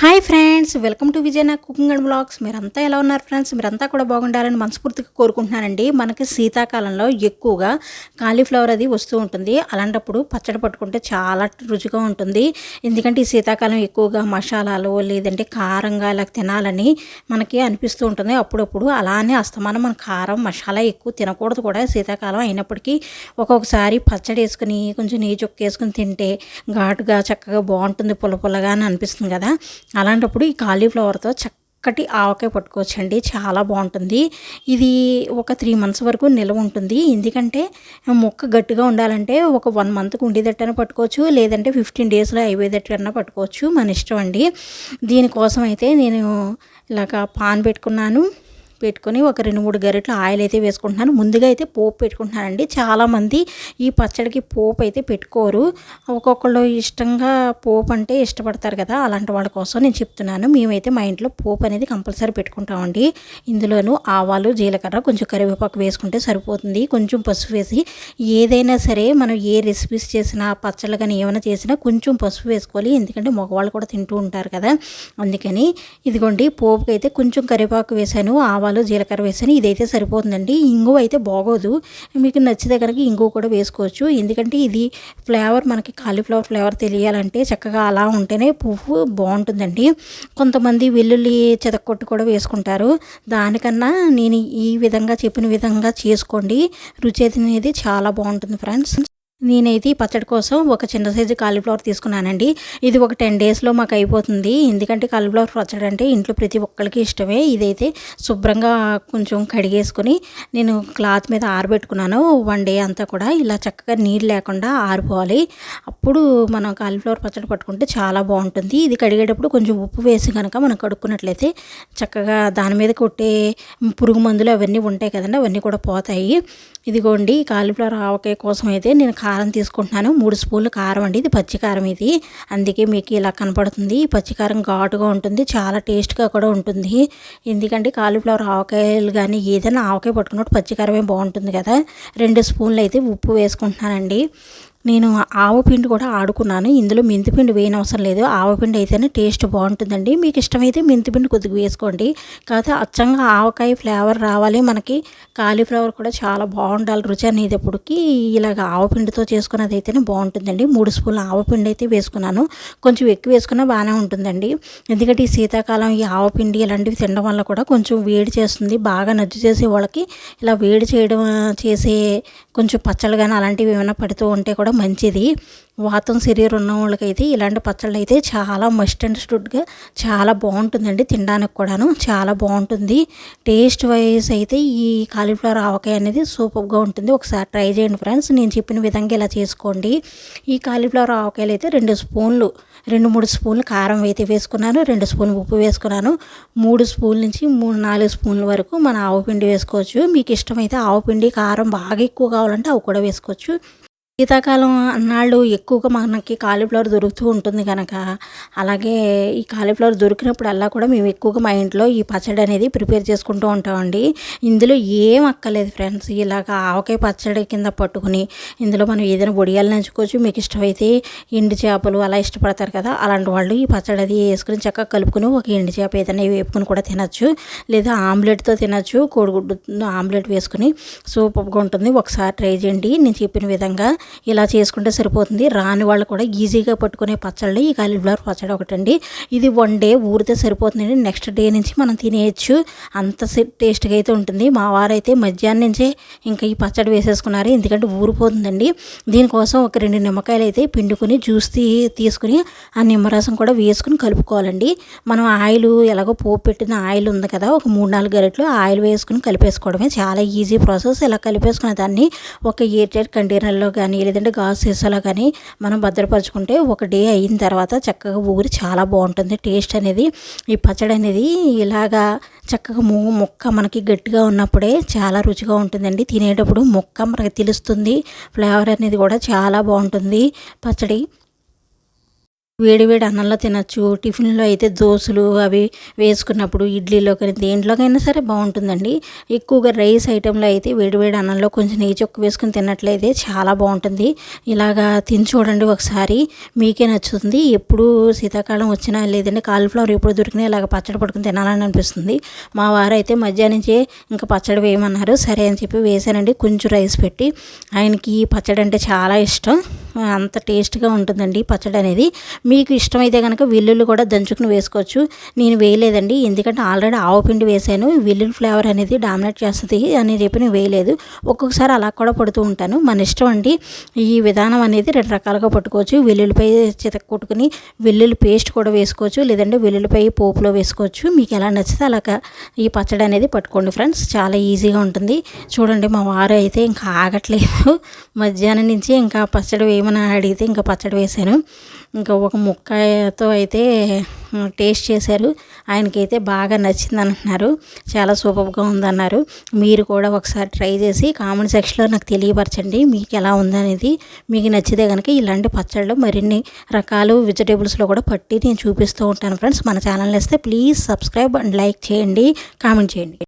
Hi friends welcome to Vijayana cooking and blogs మీరంతా ఎలా ఉన్నారు ఫ్రెండ్స్? మీరంతా కూడా బాగుండాలని మనస్ఫూర్తిగా కోరుకుంటున్నానండి. మనకి శీతాకాలంలో ఎక్కువగా కాలీఫ్లవర్ అది వస్తూ ఉంటుంది. అలాంటప్పుడు పచ్చడి పట్టుకుంటే చాలా రుచిగా ఉంటుంది. ఎందుకంటే ఈ శీతాకాలం ఎక్కువగా మసాలాలు లేదంటే కారంగా ఇలా తినాలని మనకి అనిపిస్తూ ఉంటుంది. అప్పుడప్పుడు అలానే అస్తమానం మన కారం మసాలా ఎక్కువ తినకూడదు కూడా శీతాకాలం అయినప్పటికీ. ఒక్కొక్కసారి పచ్చడి వేసుకుని కొంచెం నెయ్యి చొక్క వేసుకుని తింటే ఘాటుగా చక్కగా బాగుంటుంది పుల్ల పుల్లగా అని అనిపిస్తుంది కదా. అలాంటప్పుడు ఈ కాలీఫ్లవర్తో చక్కటి ఆవకాయ పట్టుకోవచ్చండి. చాలా బాగుంటుంది. ఇది ఒక త్రీ మంత్స్ వరకు నిల్వ ఉంటుంది. ఎందుకంటే మొక్క గట్టిగా ఉండాలంటే ఒక వన్ మంత్కి ఉండేటట్టైనా పట్టుకోవచ్చు. లేదంటే ఫిఫ్టీన్ డేస్లో అయిపోయేటట్టన పట్టుకోవచ్చు. మన ఇష్టం అండి. దీనికోసం అయితే నేను ఇలాగ పాన్ పెట్టుకున్నాను. పెట్టుకొని ఒక రెండు మూడు గరిటలు ఆయిల్ అయితే వేసుకుంటున్నాను. ముందుగా అయితే పోపు పెట్టుకుంటున్నానండి. చాలామంది ఈ పచ్చడికి పోపు అయితే పెట్టుకోరు. ఒక్కొక్కళ్ళు ఇష్టంగా పోపు అంటే ఇష్టపడతారు కదా అలాంటి వాళ్ళ కోసం నేను చెప్తున్నాను. మేమైతే మా ఇంట్లో పోపు అనేది కంపల్సరీ పెట్టుకుంటామండి. ఇందులోనూ ఆవాలు జీలకర్ర కొంచెం కరివేపాకు వేసుకుంటే సరిపోతుంది. కొంచెం పసుపు వేసి ఏదైనా సరే మనం ఏ రెసిపీస్ చేసినా పచ్చళ్ళు కానీ ఏమైనా చేసినా కొంచెం పసుపు వేసుకోవాలి. ఎందుకంటే మగవాళ్ళు కూడా తింటూ ఉంటారు కదా. అందుకని ఇదిగోండి పోపుకి అయితే కొంచెం కరివేపాకు వేసాను ఆవాలు ఆవాలు జీలకర్ర వేసాను ఇదైతే సరిపోతుందండి. ఇంగువ అయితే బాగోదు. మీకు నచ్చితే కనుక ఇంగువ కూడా వేసుకోవచ్చు. ఎందుకంటే ఇది ఫ్లేవర్ మనకి కాలీఫ్లవర్ ఫ్లేవర్ తెలియాలంటే చక్కగా అలా ఉంటేనే పువ్వు బాగుంటుందండి. కొంతమంది వెల్లుల్లి చెదక్కొట్టు కూడా వేసుకుంటారు. దానికన్నా నేను ఈ విధంగా చెప్పిన విధంగా చేసుకోండి. రుచి అనేది చాలా బాగుంటుంది ఫ్రెండ్స్. నేనైతే ఈ పచ్చడి కోసం ఒక చిన్న సైజు కాలీఫ్లవర్ తీసుకున్నానండి. ఇది ఒక టెన్ డేస్లో మాకు అయిపోతుంది. ఎందుకంటే కాలీఫ్లవర్ పచ్చడి అంటే ఇంట్లో ప్రతి ఒక్కరికి ఇష్టమే. ఇదైతే శుభ్రంగా కొంచెం కడిగేసుకొని నేను క్లాత్ మీద ఆరబెట్టుకున్నాను. వన్ డే అంతా కూడా ఇలా చక్కగా నీళ్ళు లేకుండా ఆరిపోవాలి. అప్పుడు మనం కాలీఫ్లవర్ పచ్చడి పట్టుకుంటే చాలా బాగుంటుంది. ఇది కడిగేటప్పుడు కొంచెం ఉప్పు వేసి కనుక మనం కడుక్కున్నట్లయితే చక్కగా దాని మీద కొట్టే పురుగు మందులు అవన్నీ ఉంటాయి కదండి అవన్నీ కూడా పోతాయి. ఇదిగోండి కాలీఫ్లవర్ ఆవకాయ కోసం అయితే నేను కారం తీసుకుంటున్నాను. మూడు స్పూన్లు కారం అండి. ఇది పచ్చికారం ఇది. అందుకే మీకు ఇలా కనపడుతుంది. ఈ పచ్చికారం ఘాటుగా ఉంటుంది. చాలా టేస్ట్గా కూడా ఉంటుంది. ఎందుకంటే కాలీఫ్లవర్ ఆవకాయలు కానీ ఏదైనా ఆవకాయ పట్టుకున్నట్టు పచ్చికారమే బాగుంటుంది కదా. రెండు స్పూన్లు అయితే ఉప్పు వేసుకుంటున్నానండి. నేను ఆవపిండి కూడా ఆడుకున్నాను. ఇందులో మెంతిపిండి వేయనవసరం లేదు. ఆవపిండి అయితేనే టేస్ట్ బాగుంటుందండి. మీకు ఇష్టమైతే మెంతిపిండి కొద్దిగా వేసుకోండి. కాకపోతే అచ్చంగా ఆవకాయ ఫ్లేవర్ రావాలి మనకి. కాలీఫ్లవర్ కూడా చాలా బాగుండాలి రుచి అనేది అనేటప్పటికి ఇలాగ ఆవపిండితో చేసుకున్నది అయితేనే బాగుంటుందండి. మూడు స్పూన్ల ఆవపిండి అయితే వేసుకున్నాను. కొంచెం ఎక్కువ వేసుకున్నా బాగానే ఉంటుందండి. ఎందుకంటే ఈ శీతాకాలం ఈ ఆవపిండి ఇలాంటివి తినడం వల్ల కూడా కొంచెం వేడి చేస్తుంది. బాగా నజ్జు చేసే వాళ్ళకి ఇలా వేడి చేయడం చేసే కొంచెం పచ్చళ్ళు కానీ అలాంటివి ఏమైనా పడుతూ ఉంటే కూడా మంచిది. వాతం శరీరం ఉన్న వాళ్ళకైతే ఇలాంటి పచ్చళ్ళు అయితే చాలా మస్ట్ అండ్ స్టుడ్గా చాలా బాగుంటుందండి తినడానికి కూడాను. చాలా బాగుంటుంది. టేస్ట్ వైజ్ అయితే ఈ కాలీఫ్లవర్ ఆవకాయ అనేది సూపర్గా ఉంటుంది. ఒకసారి ట్రై చేయండి ఫ్రెండ్స్ నేను చెప్పిన విధంగా ఇలా చేసుకోండి. ఈ కాలీఫ్లవర్ ఆవకాయలు అయితే రెండు స్పూన్లు రెండు మూడు స్పూన్లు కారం అయితే వేసుకున్నాను రెండు స్పూన్లు ఉప్పు వేసుకున్నాను. మూడు స్పూన్ల నుంచి మూడు నాలుగు స్పూన్ల వరకు మన ఆవు పిండి వేసుకోవచ్చు. మీకు ఇష్టమైతే ఆవు పిండి కారం బాగా ఎక్కువ కావాలంటే అవి కూడా వేసుకోవచ్చు. శీతాకాలం అన్నాళ్ళు ఎక్కువగా మనకి కాలీఫ్లవర్ దొరుకుతూ ఉంటుంది కనుక అలాగే ఈ కాలీఫ్లవర్ దొరికినప్పుడల్లా కూడా మేము ఎక్కువగా మా ఇంట్లో ఈ పచ్చడి అనేది ప్రిపేర్ చేసుకుంటూ ఉంటామండి. ఇందులో ఏం అక్కర్లేదు ఫ్రెండ్స్ ఇలాగ ఆవకాయ పచ్చడి కింద పట్టుకుని ఇందులో మనం ఏదైనా బొడియాలు నంచుకోవచ్చు. మీకు ఇష్టమైతే ఎండు చేపలు అలా ఇష్టపడతారు కదా అలాంటి వాళ్ళు ఈ పచ్చడి అది వేసుకుని చక్కగా కలుపుకుని ఒక ఎండు చేప ఏదైనా వేపుకుని కూడా తినచ్చు. లేదా ఆమ్లెట్తో తినచ్చు. కోడిగుడ్డు ఆమ్లెట్ వేసుకుని సూపర్గా ఉంటుంది. ఒకసారి ట్రై చేయండి. నేను చెప్పిన విధంగా ఇలా చేసుకుంటే సరిపోతుంది. రాని వాళ్ళు కూడా ఈజీగా పట్టుకునే పచ్చళ్ళు ఈ కాలీఫ్లవర్ పచ్చడి ఒకటండి. ఇది వన్ డే ఊరితే సరిపోతుందండి. నెక్స్ట్ డే నుంచి మనం తినేయచ్చు. అంత టేస్ట్గా అయితే ఉంటుంది. మా వారైతే మధ్యాహ్నం నుంచే ఇంకా ఈ పచ్చడి వేసేసుకున్నారు. ఎందుకంటే ఊరిపోతుందండి దీనికోసం ఒక రెండు నిమ్మకాయలు అయితే పిండుకొని జ్యూస్ తీ తీసుకుని ఆ నిమ్మరసం కూడా వేసుకుని కలుపుకోవాలండి. మనం ఆయిల్ ఎలాగో పోపు పెట్టిన ఆయిల్ ఉంది కదా ఒక మూడు నాలుగు గరిటలు ఆయిల్ వేసుకుని కలిపేసుకోవడమే. చాలా ఈజీ ప్రాసెస్. ఇలా కలిపేసుకున్న దాన్ని ఒక ఎయిర్ ఎయిట్ కంటైనర్లో కానీ కానీ లేదంటే గాజు సీసాలో కానీ మనం భద్రపరచుకుంటే ఒక డే అయిన తర్వాత చక్కగా ఊరి చాలా బాగుంటుంది. టేస్ట్ అనేది ఈ పచ్చడి అనేది ఇలాగా చక్కగా ముక్క మనకి గట్టిగా ఉన్నప్పుడే చాలా రుచిగా ఉంటుందండి. తినేటప్పుడు ముక్క మనకి తెలుస్తుంది. ఫ్లేవర్ అనేది కూడా చాలా బాగుంటుంది. పచ్చడి వేడివేడి అన్నంలో తినచ్చు. టిఫిన్లో అయితే దోశలు అవి వేసుకున్నప్పుడు ఇడ్లీలో కానీ దేంట్లోకైనా సరే బాగుంటుందండి. ఎక్కువగా రైస్ ఐటెంలో అయితే వేడివేడి అన్నంలో కొంచెం నెయ్యి చొక్కు వేసుకుని తిన్నట్లయితే చాలా బాగుంటుంది. ఇలాగా తిని చూడండి ఒకసారి. మీకే నచ్చుతుంది. ఎప్పుడు శీతాకాలం వచ్చినా లేదంటే కాలీఫ్లవర్ ఎప్పుడు దొరికినా ఇలాగ పచ్చడి పట్టుకుని తినాలని అనిపిస్తుంది. మా వారు అయితే మధ్యాహ్నం ఇంకా పచ్చడి వేయమన్నారు. సరే అని చెప్పి వేసానండి కొంచెం రైస్ పెట్టి. ఆయనకి పచ్చడి అంటే చాలా ఇష్టం. అంత టేస్ట్గా ఉంటుందండి పచ్చడి అనేది మీకు ఇష్టమైతే కనుక వెల్లుల్లి కూడా దంచుకుని వేసుకోవచ్చు. నేను వేయలేదండి. ఎందుకంటే ఆల్రెడీ ఆవు పిండి వేసాను. వెల్లుల్లి ఫ్లేవర్ అనేది డామినేట్ చేస్తుంది అని చెప్పి నేను వేయలేదు. ఒక్కొక్కసారి అలా కూడా పడుతూ ఉంటాను. మన ఇష్టం అండి. ఈ విధానం అనేది రెండు రకాలుగా పట్టుకోవచ్చు. వెల్లుల్లిపై చితక కొట్టుకుని వెల్లుల్లి పేస్ట్ కూడా వేసుకోవచ్చు. లేదంటే వెల్లుల్లిపై పోపులో వేసుకోవచ్చు. మీకు ఎలా నచ్చితే అలాగా ఈ పచ్చడి అనేది పట్టుకోండి ఫ్రెండ్స్. చాలా ఈజీగా ఉంటుంది. చూడండి మా వారు అయితే ఇంకా ఆగట్లేదు. మధ్యాహ్నం నుంచి ఇంకా పచ్చడి వేయమని అడిగితే ఇంకా పచ్చడి వేశాను. ఇంకా ఒక ముక్కతో అయితే టేస్ట్ చేశారు. ఆయనకైతే బాగా నచ్చింది అంటున్నారు చాలా సూపర్గా ఉందన్నారు. మీరు కూడా ఒకసారి ట్రై చేసి కామెంట్ సెక్షన్లో నాకు తెలియపరచండి. మీకు ఎలా ఉందనేది. మీకు నచ్చితే కనుక ఇలాంటి పచ్చళ్ళు మరిన్ని రకాలు వెజిటేబుల్స్లో కూడా పట్టి నేను చూపిస్తూ ఉంటాను ఫ్రెండ్స్. మన ఛానల్ వేస్తే ప్లీజ్ సబ్స్క్రైబ్ అండ్ లైక్ చేయండి. కామెంట్ చేయండి.